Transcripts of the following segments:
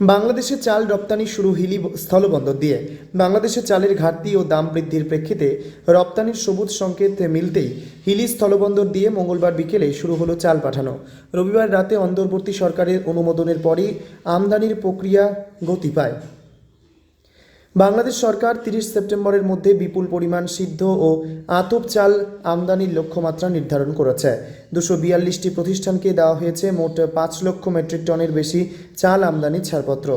বাংলাদেশে চাল রপ্তানি শুরু হিলি স্থলবন্দর দিয়ে। বাংলাদেশে চালের ঘাটতি ও দাম বৃদ্ধির প্রেক্ষিতে রপ্তানির সবুজ সংকেত মিলতেই হিলি স্থলবন্দর দিয়ে মঙ্গলবার বিকেলে শুরু হলো চাল পাঠানো। রবিবার রাতে অন্তর্বর্তী সরকারের অনুমোদনের পরই আমদানির প্রক্রিয়া গতি পায়। বাংলাদেশ সরকার তিরিশ সেপ্টেম্বরের মধ্যে বিপুল পরিমাণ সিদ্ধ ও আতপ চাল আমদানির লক্ষ্যমাত্রা নির্ধারণ করেছে। দুশো বিয়াল্লিশটি প্রতিষ্ঠানকে দেওয়া হয়েছে মোট পাঁচ লক্ষ মেট্রিক টনের বেশি চাল আমদানির ছাড়পত্র।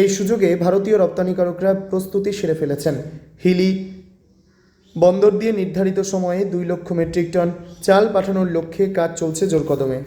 এই সুযোগে ভারতীয় রপ্তানিকারকরা প্রস্তুতি সেরে ফেলেছেন। হিলি বন্দর দিয়ে নির্ধারিত সময়ে দুই লক্ষ মেট্রিক টন চাল পাঠানোর লক্ষ্যে কাজ চলছে জোরকদমে।